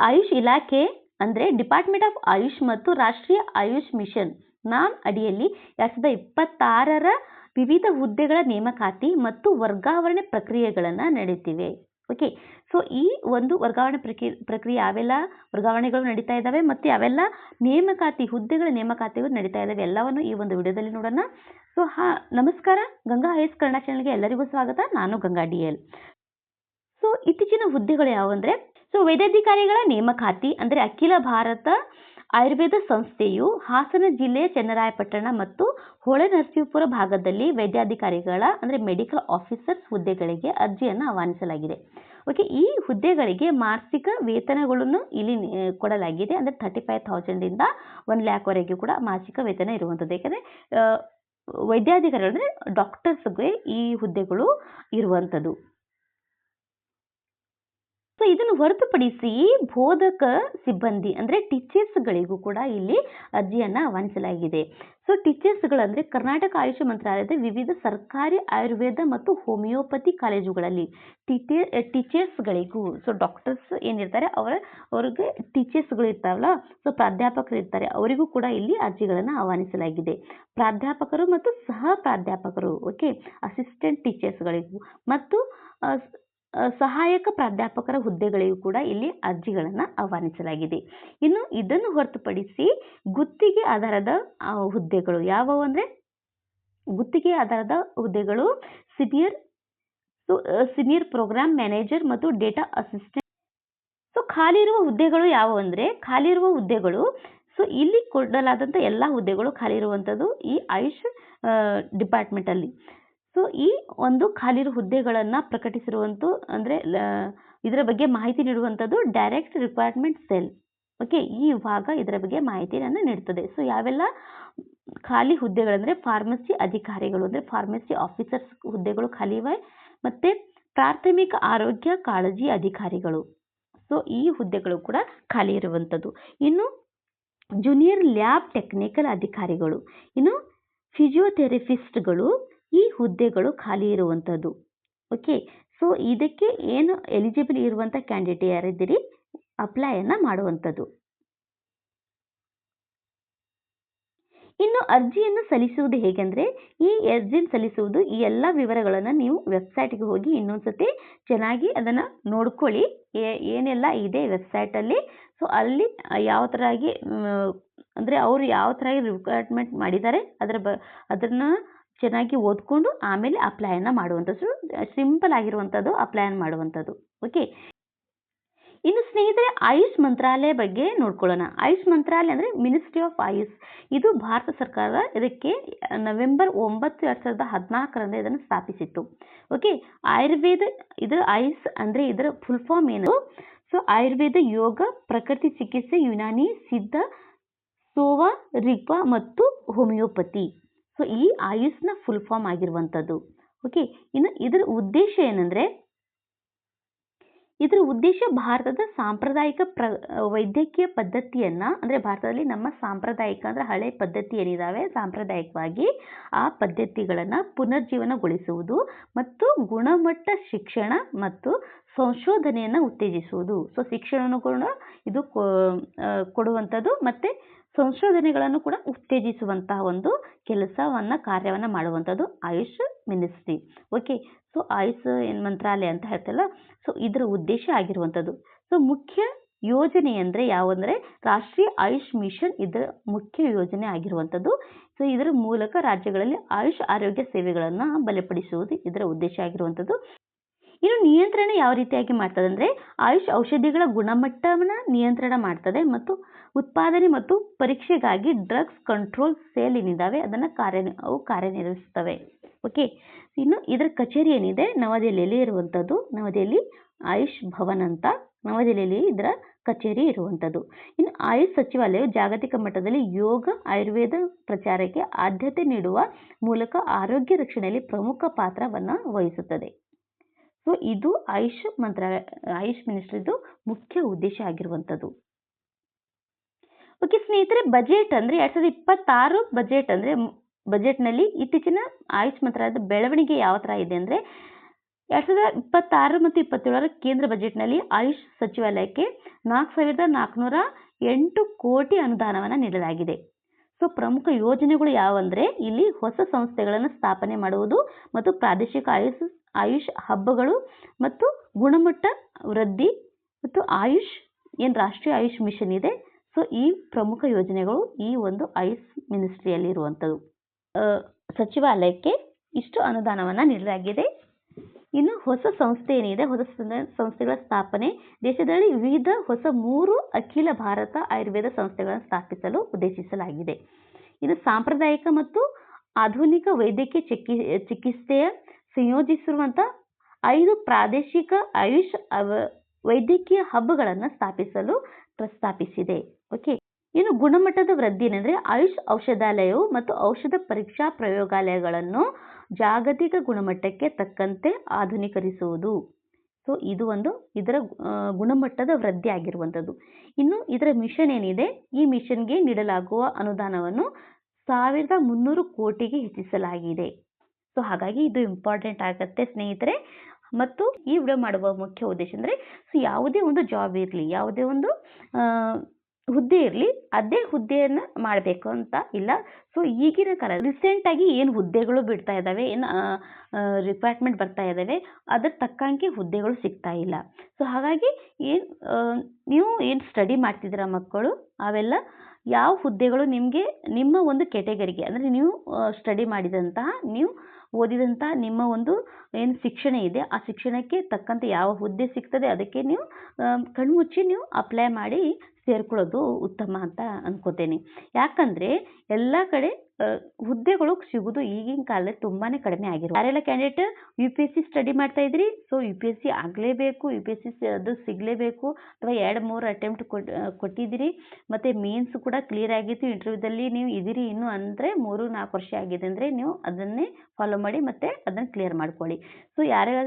ಆಯುಷ್ ಇಲಾಖೆ ಅಂದರೆ department of AYUSH ಮತ್ತು ರಾಷ್ಟ್ರೀಯ ಆಯುಷ್ ಮಿಷನ್ ನಾಮ್ ಅಡಿಯಲ್ಲಿ ಎರಡು ಸಾವಿರದ ಇಪ್ಪತ್ತಾರರ ವಿವಿಧ ಹುದ್ದೆಗಳ ನೇಮಕಾತಿ ಮತ್ತು ವರ್ಗಾವಣೆ ಪ್ರಕ್ರಿಯೆಗಳನ್ನು ನಡೆಯುತ್ತಿವೆ ಓಕೆ ಸೊ ಈ ಒಂದು ವರ್ಗಾವಣೆ ಪ್ರಕ್ರಿಯೆ ಪ್ರಕ್ರಿಯೆ ಯಾವೆಲ್ಲ ವರ್ಗಾವಣೆಗಳು ನಡೀತಾ ಇದ್ದಾವೆ ಮತ್ತು ಯಾವೆಲ್ಲ ನೇಮಕಾತಿ, ಹುದ್ದೆಗಳ ನೇಮಕಾತಿಗಳು ನಡೀತಾ ಇದ್ದಾವೆ. ಎಲ್ಲವನ್ನು ಈ ಒಂದು ವಿಡಿಯೋದಲ್ಲಿ ನೋಡೋಣ. ಸೊ ಹಾ, ನಮಸ್ಕಾರ. ಗಂಗಾ ಹೈಸ್ ಕನ್ನಡ ಚಾನಲ್ಗೆ ಎಲ್ಲರಿಗೂ ಸ್ವಾಗತ. ನಾನು ಗಂಗಾ ಡಿ ಎಲ್. ಸೊ ಇತ್ತೀಚಿನ ಹುದ್ದೆಗಳು ಯಾವುವಂದ್ರೆ ಸೊ ವೈದ್ಯಾಧಿಕಾರಿಗಳ ನೇಮಕಾತಿ ಅಂದರೆ ಅಖಿಲ ಭಾರತ ಆಯುರ್ವೇದ ಸಂಸ್ಥೆಯು ಹಾಸನ ಜಿಲ್ಲೆಯ ಚನ್ನರಾಯಪಟ್ಟಣ ಮತ್ತು ಹೊಳೆನರಸೀಪುರ ಭಾಗದಲ್ಲಿ ವೈದ್ಯಾಧಿಕಾರಿಗಳ ಅಂದರೆ ಮೆಡಿಕಲ್ ಆಫೀಸರ್ಸ್ ಹುದ್ದೆಗಳಿಗೆ ಅರ್ಜಿಯನ್ನು ಆಹ್ವಾನಿಸಲಾಗಿದೆ. ಓಕೆ ಈ ಹುದ್ದೆಗಳಿಗೆ ಮಾಸಿಕ ವೇತನಗಳನ್ನು ಇಲ್ಲಿ ಕೊಡಲಾಗಿದೆ. ಅಂದರೆ ಥರ್ಟಿ ಫೈವ್ ಥೌಸಂಡಿಂದ ಒನ್ ಲ್ಯಾಕ್ವರೆಗೂ ಕೂಡ ಮಾಸಿಕ ವೇತನ ಇರುವಂಥದ್ದು. ಯಾಕಂದರೆ ವೈದ್ಯಾಧಿಕಾರಿಗಳು ಅಂದರೆ ಡಾಕ್ಟರ್ಸ್ಗೆ ಈ ಹುದ್ದೆಗಳು ಇರುವಂಥದ್ದು. ಸೊ ಇದನ್ನು ಹೊರತುಪಡಿಸಿ ಬೋಧಕ ಸಿಬ್ಬಂದಿ ಅಂದರೆ ಟೀಚರ್ಸ್ಗಳಿಗೂ ಕೂಡ ಇಲ್ಲಿ ಅರ್ಜಿಯನ್ನು ಆಹ್ವಾನಿಸಲಾಗಿದೆ ಸೊ ಟೀಚರ್ಸ್ಗಳು ಅಂದರೆ ಕರ್ನಾಟಕ ಆಯುಷ್ ಮಂತ್ರಾಲಯದ ವಿವಿಧ ಸರ್ಕಾರಿ ಆಯುರ್ವೇದ ಮತ್ತು ಹೋಮಿಯೋಪತಿ ಕಾಲೇಜುಗಳಲ್ಲಿ ಟೀಚೆ ಟೀಚರ್ಸ್ಗಳಿಗೂ ಸೊ ಡಾಕ್ಟರ್ಸ್ ಏನಿರ್ತಾರೆ ಅವರ, ಅವ್ರಿಗೆ ಟೀಚರ್ಸ್ಗಳು ಇರ್ತಾವಲ್ಲ ಸೊ ಪ್ರಾಧ್ಯಾಪಕರು ಇರ್ತಾರೆ, ಅವರಿಗೂ ಕೂಡ ಇಲ್ಲಿ ಅರ್ಜಿಗಳನ್ನು ಆಹ್ವಾನಿಸಲಾಗಿದೆ. ಪ್ರಾಧ್ಯಾಪಕರು ಮತ್ತು ಸಹ ಪ್ರಾಧ್ಯಾಪಕರು ಓಕೆ ಅಸಿಸ್ಟೆಂಟ್ ಟೀಚರ್ಸ್ಗಳಿಗೂ ಮತ್ತು ಸಹಾಯಕ ಪ್ರಾಧ್ಯಾಪಕರ ಹುದ್ದೆಗಳಿಗೂ ಕೂಡ ಇಲ್ಲಿ ಅರ್ಜಿಗಳನ್ನು ಆಹ್ವಾನಿಸಲಾಗಿದೆ. ಇನ್ನು ಇದನ್ನು ಹೊರತುಪಡಿಸಿ ಗುತ್ತಿಗೆ ಆಧಾರದ ಹುದ್ದೆಗಳು ಯಾವುವು ಅಂದರೆ? ಗುತ್ತಿಗೆ ಆಧಾರದ ಹುದ್ದೆಗಳು ಸಿನಿಯರ್ ಸಿನಿಯರ್ ಪ್ರೋಗ್ರಾಮ್ ಮ್ಯಾನೇಜರ್ ಮತ್ತು ಡೇಟಾ ಅಸಿಸ್ಟೆಂಟ್. ಸೊ ಖಾಲಿ ಇರುವ ಹುದ್ದೆಗಳು ಯಾವುವು ಅಂದರೆ? ಖಾಲಿ ಇರುವ ಹುದ್ದೆಗಳು, ಸೊ, ಇಲ್ಲಿ ಕೊಡಲಾದಂಥ ಎಲ್ಲ ಹುದ್ದೆಗಳು ಖಾಲಿ ಇರುವಂಥದ್ದು ಈ ಆಯುಷ್ ಡಿಪಾರ್ಟ್ಮೆಂಟಲ್ಲಿ. ಸೊ ಈ ಒಂದು ಖಾಲಿ ಹುದ್ದೆಗಳನ್ನು ಪ್ರಕಟಿಸಿರುವಂಥ ಅಂದರೆ ಇದರ ಬಗ್ಗೆ ಮಾಹಿತಿ ನೀಡುವಂಥದ್ದು ಡೈರೆಕ್ಟ್ ರಿಕ್ವೈರ್ಮೆಂಟ್ ಸೆಲ್ ಓಕೆ ಈ ವಿಭಾಗ ಇದರ ಬಗ್ಗೆ ಮಾಹಿತಿಯನ್ನು ನೀಡ್ತದೆ. ಸೊ ಯಾವೆಲ್ಲ ಖಾಲಿ ಹುದ್ದೆಗಳಂದರೆ ಫಾರ್ಮಸಿ ಅಧಿಕಾರಿಗಳು ಅಂದರೆ ಫಾರ್ಮಸಿ ಆಫೀಸರ್ಸ್ ಹುದ್ದೆಗಳು ಖಾಲಿ ಇವೆ, ಮತ್ತು ಪ್ರಾಥಮಿಕ ಆರೋಗ್ಯ ಕಾಳಜಿ ಅಧಿಕಾರಿಗಳು. ಸೊ ಈ ಹುದ್ದೆಗಳು ಕೂಡ ಖಾಲಿ ಇರುವಂಥದ್ದು ಇನ್ನು ಜೂನಿಯರ್ ಲ್ಯಾಬ್ ಟೆಕ್ನಿಕಲ್ ಅಧಿಕಾರಿಗಳು. ಇನ್ನು ಫಿಸಿಯೋಥೆರಪಿಸ್ಟ್ಗಳು ಈ ಹುದ್ದೆಗಳು ಖಾಲಿ ಇರುವಂಥದ್ದು ಓಕೆ ಸೊ ಇದಕ್ಕೆ ಏನು ಎಲಿಜಿಬಲ್ ಇರುವಂಥ ಕ್ಯಾಂಡಿಡೇಟ್ ಯಾರಿದ್ದೀರಿ? ಅಪ್ಲೈಯನ್ನು ಮಾಡುವಂಥದ್ದು ಇನ್ನು ಅರ್ಜಿಯನ್ನು ಸಲ್ಲಿಸುವುದು ಹೇಗೆಂದರೆ, ಈ ಅರ್ಜಿಯನ್ನು ಸಲ್ಲಿಸುವುದು ಈ ಎಲ್ಲ ವಿವರಗಳನ್ನು ನೀವು ವೆಬ್ಸೈಟ್ಗೆ ಹೋಗಿ ಇನ್ನೊಂದ್ಸತಿ ಚೆನ್ನಾಗಿ ಅದನ್ನು ನೋಡ್ಕೊಳ್ಳಿ. ಏನೆಲ್ಲ ಇದೆ ವೆಬ್ಸೈಟಲ್ಲಿ ಸೊ ಅಲ್ಲಿ ಯಾವ ಥರ ಆಗಿ ಅಂದರೆ ಅವರು ಯಾವ ಥರ ರಿಕ್ವೈರ್ಮೆಂಟ್ ಮಾಡಿದ್ದಾರೆ, ಅದರ ಬ, ಅದನ್ನು ಚೆನ್ನಾಗಿ ಓದ್ಕೊಂಡು ಆಮೇಲೆ ಅಪ್ಲೈಯನ್ನು ಮಾಡುವಂಥದ್ದು. ಸಿಂಪಲ್ ಆಗಿರುವಂಥದ್ದು ಅಪ್ಲೈಯನ್ನು ಮಾಡುವಂಥದ್ದು. ಓಕೆ ಇನ್ನು ಸ್ನೇಹಿತರೆ, ಆಯುಷ್ ಮಂತ್ರಾಲಯ ಬಗ್ಗೆ ನೋಡ್ಕೊಳ್ಳೋಣ. ಆಯುಷ್ ಮಂತ್ರಾಲಯ ಅಂದರೆ ಮಿನಿಸ್ಟ್ರಿ ಆಫ್ ಆಯುಷ್ ಇದು ಭಾರತ ಸರ್ಕಾರ ಇದಕ್ಕೆ ನವೆಂಬರ್ ಒಂಬತ್ತು ಎರಡು ಸಾವಿರದ ಹದಿನಾಲ್ಕರಂದು ಇದನ್ನು ಸ್ಥಾಪಿಸಿತ್ತು. ಓಕೆ ಆಯುರ್ವೇದ, ಇದರ ಆಯುಷ್ ಅಂದರೆ ಇದರ ಫುಲ್ ಫಾರ್ಮ್ ಏನು? ಸೊ ಆಯುರ್ವೇದ ಯೋಗ, ಪ್ರಕೃತಿ ಚಿಕಿತ್ಸೆ, ಯುನಾನಿ, ಸಿದ್ಧ, ಸೋವಾ, ರಿಗ್ವಾ ಮತ್ತು ಹೋಮಿಯೋಪತಿ ಸೊ ಈ ಆಯುಷ್ನ ಫುಲ್ ಫಾರ್ಮ್ ಆಗಿರುವಂಥದ್ದು. ಓಕೆ ಇನ್ನು ಇದರ ಉದ್ದೇಶ ಏನಂದರೆ, ಇದರ ಉದ್ದೇಶ ಭಾರತದ ಸಾಂಪ್ರದಾಯಿಕ ಪ್ರ, ವೈದ್ಯಕೀಯ ಪದ್ಧತಿಯನ್ನು, ಅಂದರೆ ಭಾರತದಲ್ಲಿ ನಮ್ಮ ಸಾಂಪ್ರದಾಯಿಕ ಅಂದರೆ ಹಳೆ ಪದ್ಧತಿ ಏನಿದ್ದಾವೆ ಸಾಂಪ್ರದಾಯಿಕವಾಗಿ ಆ ಪದ್ಧತಿಗಳನ್ನು ಪುನರ್ಜೀವನಗೊಳಿಸುವುದು ಮತ್ತು ಗುಣಮಟ್ಟ ಶಿಕ್ಷಣ ಮತ್ತು ಸಂಶೋಧನೆಯನ್ನು ಉತ್ತೇಜಿಸುವುದು. ಸೊ ಶಿಕ್ಷಣವನ್ನು ಕೂಡ ಇದು ಕೊಡುವಂಥದ್ದು. ಮತ್ತು ಸಂಶೋಧನೆಗಳನ್ನು ಕೂಡ ಉತ್ತೇಜಿಸುವಂತಹ ಒಂದು ಕೆಲಸವನ್ನು, ಕಾರ್ಯವನ್ನು ಮಾಡುವಂಥದ್ದು AYUSH ministry. Okay so AYUSH ಏನ್ ಮಂತ್ರಾಲಯ ಅಂತ ಹೇಳ್ತಲ್ಲ ಸೊ ಇದರ ಉದ್ದೇಶ ಆಗಿರುವಂಥದ್ದು. ಸೊ ಮುಖ್ಯ ಯೋಜನೆ ಅಂದರೆ ಯಾವಂದ್ರೆ ರಾಷ್ಟ್ರೀಯ ಆಯುಷ್ ಮಿಷನ್ ಇದರ ಮುಖ್ಯ ಯೋಜನೆ ಆಗಿರುವಂಥದ್ದು. ಸೊ ಇದರ ಮೂಲಕ ರಾಜ್ಯಗಳಲ್ಲಿ ಆಯುಷ್ ಆರೋಗ್ಯ ಸೇವೆಗಳನ್ನು ಬಲಪಡಿಸುವುದು ಇದರ ಉದ್ದೇಶ ಆಗಿರುವಂಥದ್ದು. ಇನ್ನು ನಿಯಂತ್ರಣ ಯಾವ ರೀತಿಯಾಗಿ ಮಾಡ್ತದೆ ಅಂದರೆ ಆಯುಷ್ ಔಷಧಿಗಳ ಗುಣಮಟ್ಟವನ್ನು ನಿಯಂತ್ರಣ ಮಾಡ್ತದೆ ಮತ್ತು ಉತ್ಪಾದನೆ ಮತ್ತು ಪರೀಕ್ಷೆಗಾಗಿ ಡ್ರಗ್ಸ್ ಕಂಟ್ರೋಲ್ ಸೇಲ್ ಏನಿದ್ದಾವೆ ಅದನ್ನು ಕಾರ್ಯ, ಅವು ಕಾರ್ಯನಿರ್ವಹಿಸ್ತವೆ ಓಕೆ? ಇನ್ನು ಇದರ ಕಚೇರಿ ಏನಿದೆ? ನವದೆಹಲಿಯಲ್ಲಿ ಇರುವಂಥದ್ದು ನವದೆಹಲಿ ಆಯುಷ್ ಭವನ್ ಅಂತ ನವದೆಹಲಿಯಲ್ಲಿ ಇದರ ಕಚೇರಿ ಇರುವಂಥದ್ದು ಇನ್ನು ಆಯುಷ್ ಸಚಿವಾಲಯವು ಜಾಗತಿಕ ಮಟ್ಟದಲ್ಲಿ ಯೋಗ, ಆಯುರ್ವೇದ ಪ್ರಚಾರಕ್ಕೆ ಆದ್ಯತೆ ನೀಡುವ ಮೂಲಕ ಆರೋಗ್ಯ ರಕ್ಷಣೆಯಲ್ಲಿ ಪ್ರಮುಖ ಪಾತ್ರವನ್ನು ವಹಿಸುತ್ತದೆ. ಸೊ ಇದು ಆಯುಷ್ ಮಂತ್ರಾಲಯ ಆಯುಷ್ ಮಿನಿಸ್ಟ್ರಿದು ಮುಖ್ಯ ಉದ್ದೇಶ ಆಗಿರುವಂಥದ್ದು. ಓಕೆ ಸ್ನೇಹಿತರೆ ಬಜೆಟ್ ಅಂದರೆ ಎರಡು ಸಾವಿರದ ಇಪ್ಪತ್ತಾರು ಬಜೆಟ್ ಅಂದರೆ ಬಜೆಟ್ನಲ್ಲಿ ಇತ್ತೀಚಿನ ಆಯುಷ್ ಮಂತ್ರಾಲಯದ ಬೆಳವಣಿಗೆ ಯಾವ ಥರ ಇದೆ ಅಂದರೆ, ಎರಡು ಸಾವಿರದ ಇಪ್ಪತ್ತಾರು ಮತ್ತು ಇಪ್ಪತ್ತೇಳರ ಕೇಂದ್ರ ಬಜೆಟ್ನಲ್ಲಿ ಆಯುಷ್ ಸಚಿವಾಲಯಕ್ಕೆ ನಾಲ್ಕು ಸಾವಿರದ ನಾಲ್ಕುನೂರ ಎಂಟು ಕೋಟಿ ಅನುದಾನವನ್ನು ನೀಡಲಾಗಿದೆ. ಸೊ ಪ್ರಮುಖ ಯೋಜನೆಗಳು ಯಾವಂದರೆ, ಇಲ್ಲಿ ಹೊಸ ಸಂಸ್ಥೆಗಳನ್ನು ಸ್ಥಾಪನೆ ಮಾಡುವುದು ಮತ್ತು ಪ್ರಾದೇಶಿಕ ಆಯುಷ್ ಆಯುಷ್ ಹಬ್ಬಗಳು ಮತ್ತು ಗುಣಮಟ್ಟ ವೃದ್ಧಿ ಮತ್ತು ಆಯುಷ್, ಏನು ರಾಷ್ಟ್ರೀಯ ಆಯುಷ್ ಮಿಷನ್ ಇದೆ. ಸೊ ಈ ಪ್ರಮುಖ ಯೋಜನೆಗಳು ಈ ಒಂದು ಆಯುಷ್ ಮಿನಿಸ್ಟ್ರಿಯಲ್ಲಿ ಇರುವಂಥದ್ದು. ಸಚಿವಾಲಯಕ್ಕೆ ಇಷ್ಟು ಅನುದಾನವನ್ನು ನೀಡಲಾಗಿದೆ. ಇನ್ನು ಹೊಸ ಸಂಸ್ಥೆ ಏನಿದೆ, ಹೊಸ ಸಂಸ್ಥೆಗಳ ಸ್ಥಾಪನೆ, ದೇಶದಲ್ಲಿ ವಿವಿಧ ಹೊಸ ಮೂರು ಅಖಿಲ ಭಾರತ ಆಯುರ್ವೇದ ಸಂಸ್ಥೆಗಳನ್ನು ಸ್ಥಾಪಿಸಲು ಉದ್ದೇಶಿಸಲಾಗಿದೆ. ಇದು ಸಾಂಪ್ರದಾಯಿಕ ಮತ್ತು ಆಧುನಿಕ ವೈದ್ಯಕೀಯ ಚಿಕಿ, ಚಿಕಿತ್ಸೆಯ ಸಂಯೋಜಿಸಿರುವಂಥ ಐದು ಪ್ರಾದೇಶಿಕ ಆಯುಷ್ ಅವ, ವೈದ್ಯಕೀಯ ಹಬ್ಗಳನ್ನು ಸ್ಥಾಪಿಸಲು ಪ್ರಸ್ತಾಪಿಸಿದೆ. ಓಕೆ? ಇನ್ನು ಗುಣಮಟ್ಟದ ವೃದ್ಧಿ ಏನಂದರೆ ಆಯುಷ್ ಔಷಧಾಲಯವು ಮತ್ತು ಔಷಧ ಪರೀಕ್ಷಾ ಪ್ರಯೋಗಾಲಯಗಳನ್ನು ಜಾಗತಿಕ ಗುಣಮಟ್ಟಕ್ಕೆ ತಕ್ಕಂತೆ ಆಧುನೀಕರಿಸುವುದು. ಸೊ ಇದು ಒಂದು ಇದರ ಗುಣಮಟ್ಟದ ವೃದ್ಧಿ ಆಗಿರುವಂಥದ್ದು. ಇನ್ನು ಇದರ ಮಿಷನ್ ಏನಿದೆ? ಈ ಮಿಷನ್ಗೆ ನೀಡಲಾಗುವ ಅನುದಾನವನ್ನು ಸಾವಿರದ ಮುನ್ನೂರು ಕೋಟಿಗೆ ಹೆಚ್ಚಿಸಲಾಗಿದೆ. ಸೊ ಹಾಗಾಗಿ ಇದು ಇಂಪಾರ್ಟೆಂಟ್ ಆಗುತ್ತೆ ಸ್ನೇಹಿತರೆ. ಮತ್ತು ಈ ವಿಡಿಯೋ ಮಾಡುವ ಮುಖ್ಯ ಉದ್ದೇಶ ಅಂದರೆ ಸೊ ಯಾವುದೇ ಒಂದು ಜಾಬ್ ಇರಲಿ, ಯಾವುದೇ ಒಂದು ಹುದ್ದೆ ಇರಲಿ, ಅದೇ ಹುದ್ದೆಯನ್ನು ಮಾಡಬೇಕು ಅಂತ ಇಲ್ಲ. ಸೊ ಈಗಿನ ಕಾಲ ರೀಸೆಂಟಾಗಿ ಏನು ಹುದ್ದೆಗಳು ಬಿಡ್ತಾ ಇದ್ದಾವೆ ಏನು ರಿಕ್ವೈರ್ಮೆಂಟ್ ಬರ್ತಾ ಇದ್ದಾವೆ ಅದರ ತಕ್ಕಂಗೆ ಹುದ್ದೆಗಳು ಸಿಗ್ತಾ ಇಲ್ಲ. ಸೊ ಹಾಗಾಗಿ ಏನು ನೀವು ಏನು ಸ್ಟಡಿ ಮಾಡ್ತಿದ್ದೀರ ಮಕ್ಕಳು, ಅವೆಲ್ಲ ಯಾವ ಹುದ್ದೆಗಳು ನಿಮಗೆ ನಿಮ್ಮ ಒಂದು ಕೆಟಗರಿಗೆ ಅಂದರೆ ನೀವು ಸ್ಟಡಿ ಮಾಡಿದಂತಹ ನೀವು ಓದಿದಂಥ ನಿಮ್ಮ ಒಂದು ಏನು ಶಿಕ್ಷಣ ಇದೆ, ಆ ಶಿಕ್ಷಣಕ್ಕೆ ತಕ್ಕಂತೆ ಯಾವ ಹುದ್ದೆ ಸಿಗ್ತದೆ, ಅದಕ್ಕೆ ನೀವು ಕಣ್ಮುಚ್ಚಿ ನೀವು ಅಪ್ಲೈ ಮಾಡಿ ಸೇರ್ಕೊಳ್ಳೋದು ಉತ್ತಮ ಅಂತ ಅಂದ್ಕೋತೇನೆ ಯಾಕಂದರೆ ಎಲ್ಲ ಕಡೆ ಹುದ್ದೆಗಳು ಸಿಗೋದು ಈಗಿನ ಕಾಲದಲ್ಲಿ ತುಂಬಾ ಕಡಿಮೆ ಆಗಿರೋ ಯಾರೆಲ್ಲ candidate U P S C study ಮಾಡ್ತಾ ಇದ್ರಿ? So U P S C ಆಗಲೇಬೇಕು ಯು ಪಿ ಎಸ್ ಸಿ, ಅದು ಸಿಗಲೇಬೇಕು ಅಥವಾ ಎರಡು, ಮೂರು ಅಟೆಂಪ್ಟ್ ಕೊಟ್ಟಿದ್ದೀರಿ. ಮತ್ತು ಮೇನ್ಸ್ ಕೂಡ ಕ್ಲಿಯರ್ ಆಗಿತ್ತು. ಇಂಟರ್ವ್ಯೂದಲ್ಲಿ ನೀವು ಇದ್ದೀರಿ ಇನ್ನು ಅಂದರೆ ಮೂರು, ನಾಲ್ಕು ವರ್ಷ ಆಗಿದೆ ಅಂದರೆ ನೀವು ಅದನ್ನೇ ಫಾಲೋ ಮಾಡಿ ಮತ್ತು ಅದನ್ನು ಕ್ಲಿಯರ್ ಮಾಡ್ಕೊಳ್ಳಿ. ಸೊ ಯಾರ್ಯಾರ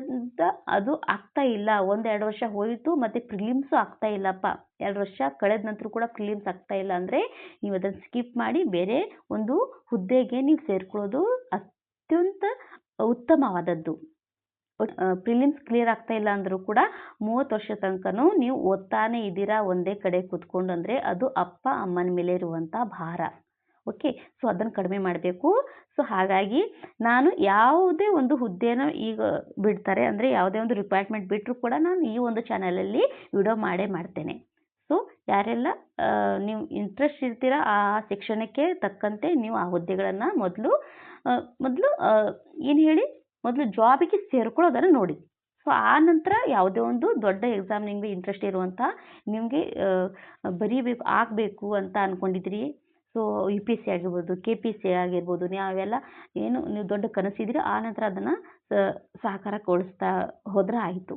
ಅದು ಆಗ್ತಾ ಇಲ್ಲ ಒಂದು ಎರಡು ವರ್ಷ ಹೋಯಿತು, ಮತ್ತು ಪ್ರಿಲಿಮ್ಸು ಆಗ್ತಾ ಇಲ್ಲಪ್ಪ. ಎರಡು ವರ್ಷ ಕಳೆದ ನಂತರ ಕೂಡ ಪ್ರಿಲಿಮ್ಸ್ ಆಗ್ತಾ ಇಲ್ಲ ಅಂದರೆ ನೀವು ಅದನ್ನು ಸ್ಕಿಪ್ ಮಾಡಿ ಬೇರೆ ಒಂದು ಹುದ್ದೆಗೆ ನೀವು ಸೇರ್ಕೊಳ್ಳೋದು ಅತ್ಯಂತ ಉತ್ತಮವಾದದ್ದು. ಪ್ರಿಲಿಮ್ಸ್ ಕ್ಲಿಯರ್ ಆಗ್ತಾ ಇಲ್ಲ ಅಂದರೂ ಕೂಡ ಮೂವತ್ತು ವರ್ಷ ತನಕನೂ ನೀವು ಓದ್ತಾನೆ ಇದ್ದೀರಾ ಒಂದೇ ಕಡೆ ಕೂತ್ಕೊಂಡು ಅಂದರೆ ಅದು ಅಪ್ಪ, ಅಮ್ಮನ ಮೇಲೆ ಇರುವಂಥ ಭಾರ. ಓಕೆ ಸೊ ಅದನ್ನು ಕಡಿಮೆ ಮಾಡಬೇಕು. ಸೊ ಹಾಗಾಗಿ ನಾನು ಯಾವುದೇ ಒಂದು ಹುದ್ದೆನ ಈಗ ಬಿಡ್ತಾರೆ ಅಂದರೆ ಯಾವುದೇ ಒಂದು ರಿಕ್ವೈರ್ಮೆಂಟ್ ಬಿಟ್ಟರೂ ಕೂಡ ನಾನು ಈ ಒಂದು ಚಾನಲಲ್ಲಿ ವಿಡಿಯೋ ಮಾಡೇ ಮಾಡ್ತೇನೆ. ಯಾರೆಲ್ಲ ನೀವು ಇಂಟ್ರೆಸ್ಟ್ ಇರ್ತೀರಾ ಆ ಶಿಕ್ಷಣಕ್ಕೆ ತಕ್ಕಂತೆ ನೀವು ಆ ಹುದ್ದೆಗಳನ್ನು ಮೊದಲು ಮೊದಲು ಏನು ಹೇಳಿ, ಮೊದಲು ಜಾಬಿಗೆ ಸೇರ್ಕೊಳ್ಳೋದನ್ನು ನೋಡಿ. ಸೊ ಆ ನಂತರ ಯಾವುದೇ ಒಂದು ದೊಡ್ಡ ಎಕ್ಸಾಮ್ ನಿಮಗೆ ಇಂಟ್ರೆಸ್ಟ್ ಇರುವಂಥ ನಿಮಗೆ ಬರೀಬೇಕು, ಆಗಬೇಕು ಅಂತ ಅಂದ್ಕೊಂಡಿದ್ದೀರಿ so U P S C ಆಗಿರ್ಬೋದು ಕೆ ಪಿ ಸಿ ಆಗಿರ್ಬೋದು, ನೀವೆಲ್ಲ ಏನು, ನೀವು ದೊಡ್ಡ ಕನಸಿದ್ದೀರಿ, ಆ ನಂತರ ಅದನ್ನು ಸಹಕಾರ ಕೊಡಿಸ್ತಾ ಹೋದ್ರೆ ಆಯಿತು.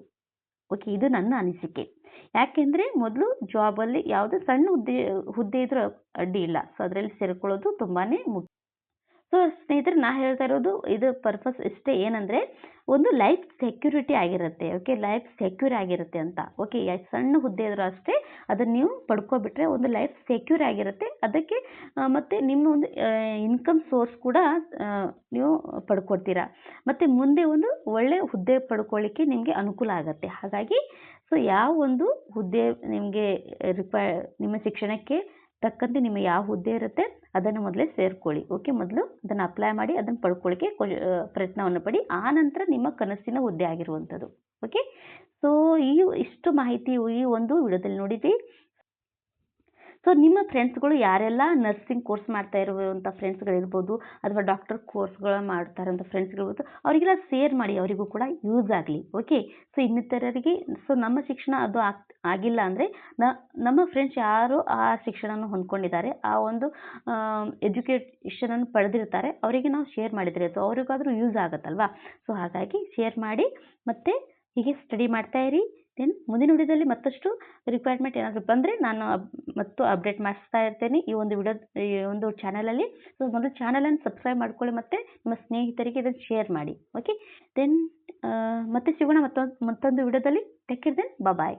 ಓಕೆ ಇದು ನನ್ನ ಅನಿಸಿಕೆ. ಯಾಕೆಂದರೆ ಮೊದಲು ಜಾಬಲ್ಲಿ ಯಾವುದೇ ಸಣ್ಣ ಹುದ್ದೆ ಹುದ್ದೆ ಇದ್ರೂ ಅಡ್ಡಿ ಇಲ್ಲ. ಸೊ ಅದರಲ್ಲಿ ಸೇರ್ಕೊಳ್ಳೋದು ತುಂಬಾ ಮುಖ್ಯ. ಸೊ ಸ್ನೇಹಿತರೆ, ನಾ ಹೇಳ್ತಾ ಇರೋದು ಇದು ಪರ್ಪಸ್ ಇಷ್ಟೇ. ಏನಂದರೆ, ಒಂದು ಲೈಫ್ ಸೆಕ್ಯೂರಿಟಿ ಆಗಿರುತ್ತೆ ಓಕೆ ಲೈಫ್ ಸೆಕ್ಯೂರ್ ಆಗಿರುತ್ತೆ ಅಂತ ಓಕೆ ಸಣ್ಣ ಹುದ್ದೆ ಇದ್ರೂ ಅಷ್ಟೇ ಅದನ್ನು ನೀವು ಪಡ್ಕೊಬಿಟ್ರೆ ಒಂದು ಲೈಫ್ ಸೆಕ್ಯೂರ್ ಆಗಿರುತ್ತೆ. ಅದಕ್ಕೆ ಮತ್ತು ನಿಮ್ಮ ಒಂದು ಇನ್ಕಮ್ ಸೋರ್ಸ್ ಕೂಡ ನೀವು ಪಡ್ಕೊಡ್ತೀರಾ. ಮತ್ತು ಮುಂದೆ ಒಂದು ಒಳ್ಳೆ ಹುದ್ದೆ ಪಡ್ಕೊಳ್ಳಿಕ್ಕೆ ನಿಮಗೆ ಅನುಕೂಲ ಆಗುತ್ತೆ. ಹಾಗಾಗಿ, ಸೊ ಯಾವ ಒಂದು ಹುದ್ದೆ ನಿಮಗೆ ರಿಕ್ವೈ ನಿಮ್ಮ ಶಿಕ್ಷಣಕ್ಕೆ ತಕ್ಕಂತೆ ನಿಮ್ಮ ಯಾವ ಹುದ್ದೆ ಇರುತ್ತೆ, ಅದನ್ನು ಮೊದಲೇ ಸೇರ್ಕೊಳ್ಳಿ. ಓಕೆ ಮೊದಲು ಅದನ್ನು ಅಪ್ಲೈ ಮಾಡಿ, ಅದನ್ನು ಪಡ್ಕೊಳ್ಳಿಕ್ಕೆ ಪ್ರಯತ್ನವನ್ನು ಪಡಿ. ಆ ನಂತರ ನಿಮ್ಮ ಕನಸಿನ ಹುದ್ದೆ ಆಗಿರುವಂಥದ್ದು. ಓಕೆ ಸೊ ಈ ಇಷ್ಟು ಮಾಹಿತಿ ಈ ಒಂದು ವಿಡಿಯೋದಲ್ಲಿ ನೋಡಿದ್ವಿ ಸೊ ನಿಮ್ಮ ಫ್ರೆಂಡ್ಸ್ಗಳು ಯಾರೆಲ್ಲ ನರ್ಸಿಂಗ್ ಕೋರ್ಸ್ ಮಾಡ್ತಾ ಇರುವಂಥ ಫ್ರೆಂಡ್ಸ್ಗಳಿರ್ಬೋದು ಅಥವಾ ಡಾಕ್ಟರ್ ಕೋರ್ಸ್ಗಳು ಮಾಡ್ತಾ ಇರೋಂಥ ಫ್ರೆಂಡ್ಸ್ಗಳಿರ್ಬೋದು ಅವರಿಗೆಲ್ಲ ಶೇರ್ ಮಾಡಿ, ಅವರಿಗೂ ಕೂಡ ಯೂಸ್ ಆಗಲಿ ಓಕೆ ಸೊ ಇನ್ನಿತರರಿಗೆ ಸೊ ನಮ್ಮ ಶಿಕ್ಷಣ ಅದು ಆಗ್, ಆಗಿಲ್ಲ ಅಂದರೆ ನಮ್ಮ ಫ್ರೆಂಡ್ಸ್ ಯಾರು ಆ ಶಿಕ್ಷಣವನ್ನು ಹೊಂದ್ಕೊಂಡಿದ್ದಾರೆ, ಆ ಒಂದು ಎಜುಕೇಷನನ್ನು ಪಡೆದಿರ್ತಾರೆ, ಅವರಿಗೆ ನಾವು ಶೇರ್ ಮಾಡಿದರೆ ಸೊ ಅವರಿಗಾದರೂ ಯೂಸ್ ಆಗುತ್ತಲ್ವಾ? ಸೊ ಹಾಗಾಗಿ ಶೇರ್ ಮಾಡಿ, ಮತ್ತು ಹೀಗೆ ಸ್ಟಡಿ ಮಾಡ್ತಾ ಇರಿ. ದೆನ್ ಮುಂದಿನ ವಿಡಿಯೋದಲ್ಲಿ ಮತ್ತಷ್ಟು ರಿಕ್ವೈರ್ಮೆಂಟ್ ಏನಾದರೂ ಬಂದರೆ ನಾನು ಮತ್ತು ಅಪ್ಡೇಟ್ ಮಾಡಿಸ್ತಾ ಇರ್ತೇನೆ ಈ ಒಂದು ವಿಡಿಯೋ, ಈ ಒಂದು ಚಾನಲಲ್ಲಿ ಸೊ ಮೊದಲು ಚಾನಲನ್ನು ಸಬ್ಸ್ಕ್ರೈಬ್ ಮಾಡ್ಕೊಳ್ಳಿ ಮತ್ತು ನಿಮ್ಮ ಸ್ನೇಹಿತರಿಗೆ ಇದನ್ನು ಶೇರ್ ಮಾಡಿ. ಓಕೆ ದೆನ್ ಮತ್ತೆ ಸಿಗೋಣ ಮತ್ತೊಂದು ಮತ್ತೊಂದು ವಿಡಿಯೋದಲ್ಲಿ. Take care then bye